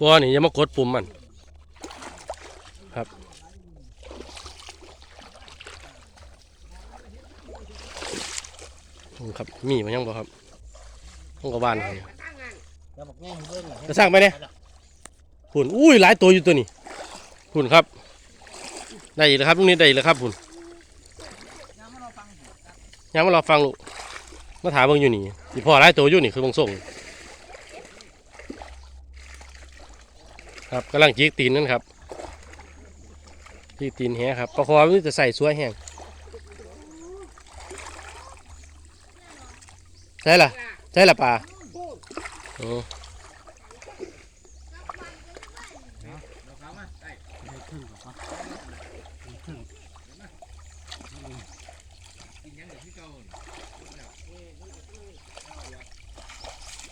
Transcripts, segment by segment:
บัวนี่อย่ามากดปุ่มมัน ครับ ครับ มีมันยังบ่ครับต้องกับบ้านครับแล้ายเบิ่งเหรจะสร้างไปเนี่ยหุ่นอุ้ยหลายตัวอยู่ตัวนี้หุ่นครับ ได้อีกแล้วครับลูกนี้ได้อีกแล้วครับหุ่นยังมารอฟังลูกมาถามเบิ่งอยู่นี่สิพ่อหลายตัวอยู่นี่คือบงส่ง ครับกำลังจีกตีนนั่นครับจีกตีนแฮะครับประคอมันจะใส่สวยแห้งใช่ล่ะใช่ล่ะปลาโอ้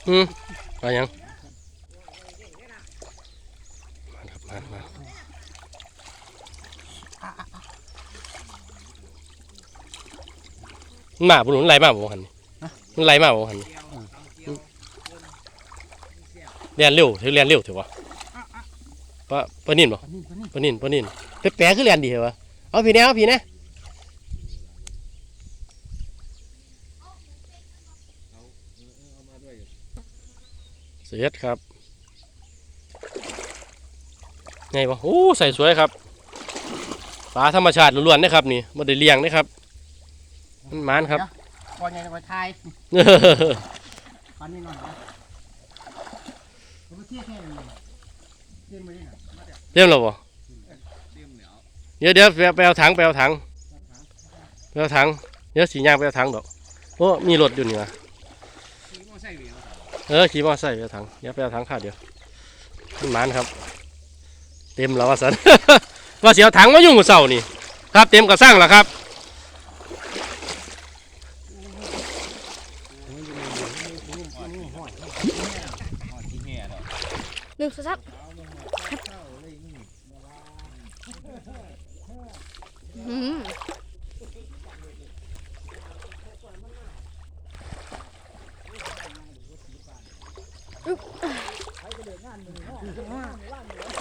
อืมไปยัง มาครับมามามันมาปุ่นมันไหลมาบ่หันนี่มันไหลมาบ่หันนี่เรียนเร็วถือเรียนเร็วถือวะปะปะนินบ่ปลานิ่มปลานิ่มปะนินปะนินแปะๆคือเรียนดีเหรอวะเอาพี่แน่เอาพี่แน่เสียดครับ ไงวะโอ้ใส่สวยครับปลาธรรมชาติล้วนๆนะครับ นี่มาได้เลี้ยงนะครับมันหมานครับพอใหญ่ไปทายปลานิ่มหน่อยนะเอาไปเทียบแค่นี้เทียบไม่ได้หรอเตรียมแล้วบ่เดี๋ยวเดี๋ยวไปไปเอาถังไปเอาถังไปเอาถังเดี๋ยวสีย่างไปเอาถังดอกโอ้มีรถอยู่นี่วะเออขี่มอไซค์ไปเอาถังเดี๋ยวไปเอาถังข้าวเดียวมันหมานครับ เต็มแล้วว่าสันว่าเสียวถังมายุ่งกับเสานี่ครับ เต็มกับสร้างแล้วครับหนึ่งสองสามอื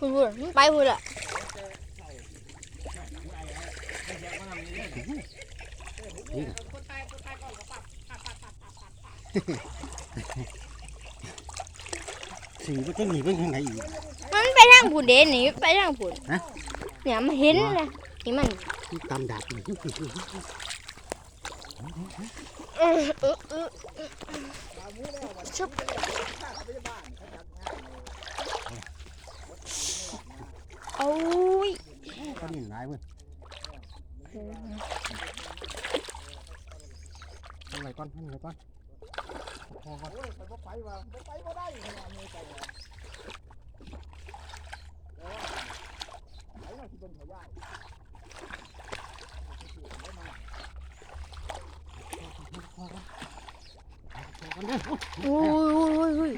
พูดพูดมันไปพูดอะสีมันจะหนีไปทางไหนอีกมันไปทางผุนเด่นนี่ไปทางผุนฮะเนี่ยมันเห็นเลยนี่มันตามดาบนี่เออเออเออชุบ โอ้ยปลานิ่มหลายเว้ยทำอะไรก่อนทำอะไรก่อนพอก่อนพอกันเด้อโอ้ยโอ้ย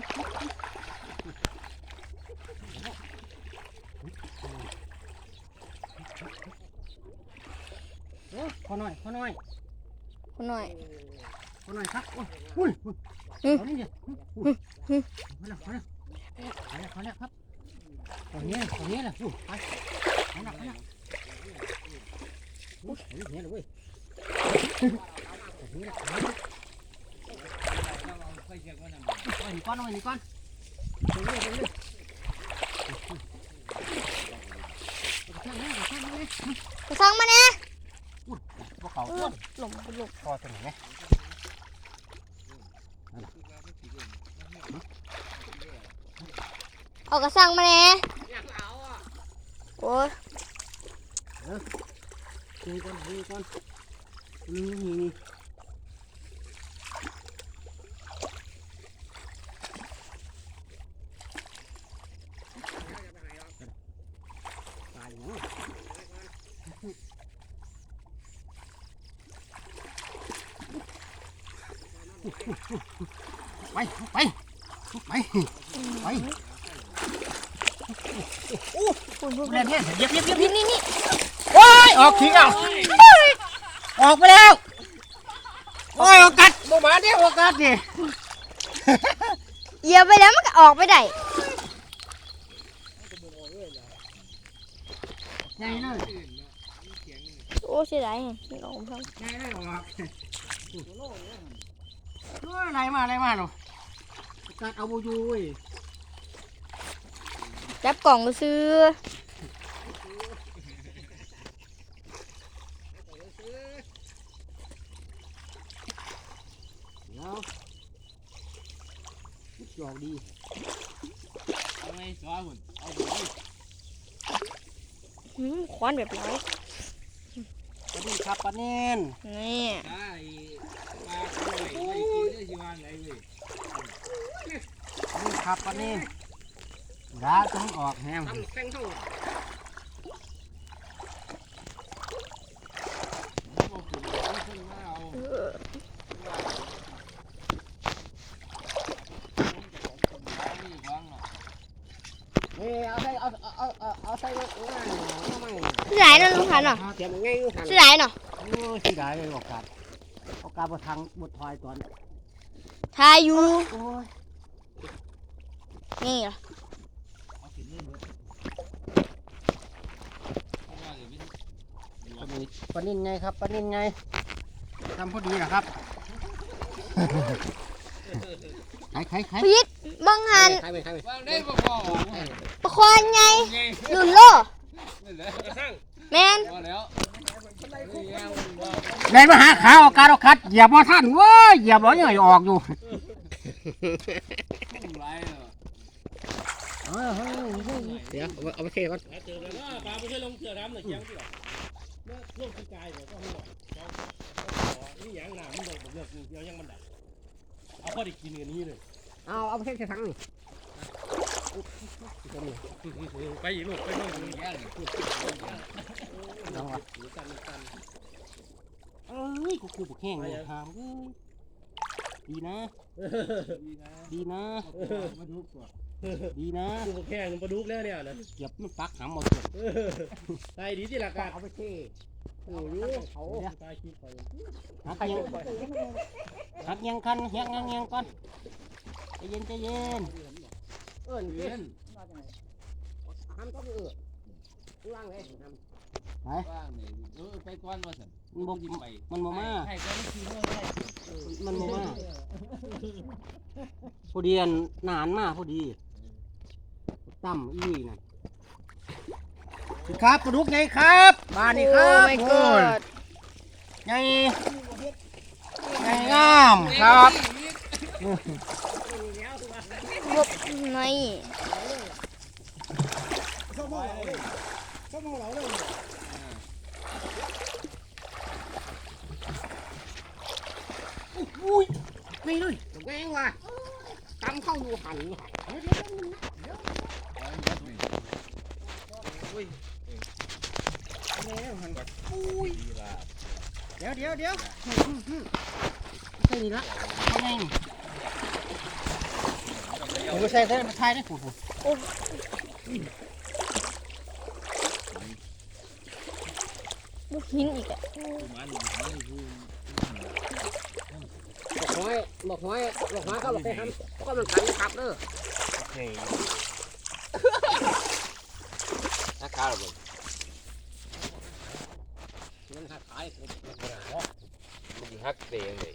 โอ้ยโอ้ยเด้อพอหน่อยพอหน่อยคนหน่อยพอหน่อยครับโอ้ยอุ้ยอืม เอานี่ดิอุ้ยพอแล้วพอแล้วพอแล้วพอแล้วครับตอนนี้ตอนนี้แหละอุ้ยไปไปแล้วไปแล้วอุ้ยเอานี่เลยเว้ยตอนนี้แหละเอาหนีก้อนเอาหนีก้อนเร็วเร็วเร็วเอาไปช่างแม่เอาช่างแม่กระซังมาเนี่ยพวก เขาต้นหลงหลงพอตัวไหนไหมเอากระสังมาเนี่ยโอ้ยนี่ก้อนนี่ก้อนนี่นี่ ไปไปไปไปคุณพูดเล่นเนี่ยเย็บเย็บเย็บนี่นี่นี่โอ้ยออกทิ้งเอาออกไปแล้วโอ้ยโอกัดบ่มาเด้อโอกัดนี่เหยียบไปแล้วมันก็ออกไปได้ใหญ่เลยโอ้เสียดายไงมันออกมาใหญ่เลยออกโอ้ ยอะไรมาอะไรมาหนูโอกัดเอาบูยูเว้ยจับกล่องก็ซื้อเดี๋ยวหยอกดีเอาไงสวหุ่นเอาไปหืมควันแบบร้อยปลาดินครับปลาเน่นนี่ ได้ปลาไว้ไว้กินได้สิวางไหนเว้ย ปลาดิน ครับปลาเน่นดาต้องออกแฮมทำแป้งเท่าเอาขึ้นเอาขึ้นมาเนี่วางอะส่เอาเอาเอาเอาใส่ไว้ง่ายนั่นลุงพันธุ์เนาะเตรียมง่ายง่ายเสียดายเนาะโอ้ยที่ได้เลยโอกาสโอกาสบทางบททอยตอนทายอยู่ นี่เหรอเอาขึ้นนี่เบิดเพราะว่าเดี๋ยวมันปลานินปลานินไงครับปลานินไงทำพอดีนะครับใครใครใครพีทบังหันใครไปใครไปวางได้บ่พอประคอนไงไงหลุนโลนี่แหละแมนพอแล้วนี่แล้วว่าแรงมาหาขาโอกาสโอกาสเหยียบบ่ท่านเว้ยเหยียบบ่ยังไงออกอยู่ไร เนาะเดี๋ยวเอาไปเทก่อนเจอแล้วปลาไม่เคยลงเสือดำหน่อยยังที่หรอเมื่อลงที่กายเดี๋ยวก็หัวเจ้านี่ยังหนามันลงเลือกเดียวยังมันดับเอาพอได้กินกันนี้เลยเอาเอาไปเทใส่ถังนี่ไปอีกลูกไปลูกแย่เลยเอาวะกันกันเอ้ยกูกูบุกแห้งเลยหามเอ้ยดีนะ ดีนะ ดีนะมาดูก่อน ดีนะกูแข่งปลาดุกแล้วเนี่ยนะเก็บมันปักหามหมดเลยใส่ดีที่หลักการเอาไปเทโอ้ยเขาตายคิดไปหักยังหักยังคันเฮียงยังยังก่อนใจเย็นใจเย็นเอิ้นเรียนทำต้องเอื้อล่างเลยทำว่างนี่เออไปก่อนว่าสั่นมันบ่ยิ้มไปมันบ่มาให้ก่อนขี่เมื่อได้มันบ่มาพอดีอันนานมากพอดี ตั้มอีน่ะครับปลาดุกไงครับบ้านนี้คโอ้รับไม่กโอ้อยดไงไงงามครับพบในอุ้ยนี่เลยแรงว่ะตำเข้าอยู่หันหัน เดี๋ยวเดี๋ยวเดี๋ยวใช่นี่ละทำไงนี่ผมไม่ใช่ได้มาทายได้ผูผูลูกหินอีกอะบอกห้อยบอกห้อยบอกห้อยเข้าบอกไปทำก็มันขันขับเด้อนัก ข่าวหรอมันหักขายมันฮักเตงเลย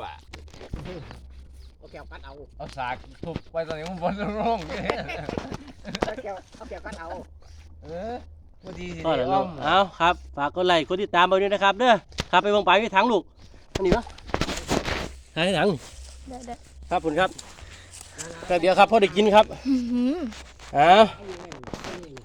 บ้าเอาแก้วกัดเอาเอาสากทุบไปตอนนี้มันบนร่องเลยเอาแก้วเอาแก้วกัดเอาเออพอดีสิก็ได้แล้วอ้ลูอกมเอาครับฝากกดไลค์กดติดตามไปด้วยนะครับเด้อครับไปวงไปที่ถังลูกอันนี้ปะให้ถังได้ได้ครับคุณครับแค่เดียวครับพอได้กินครับอื้อหืออ้าว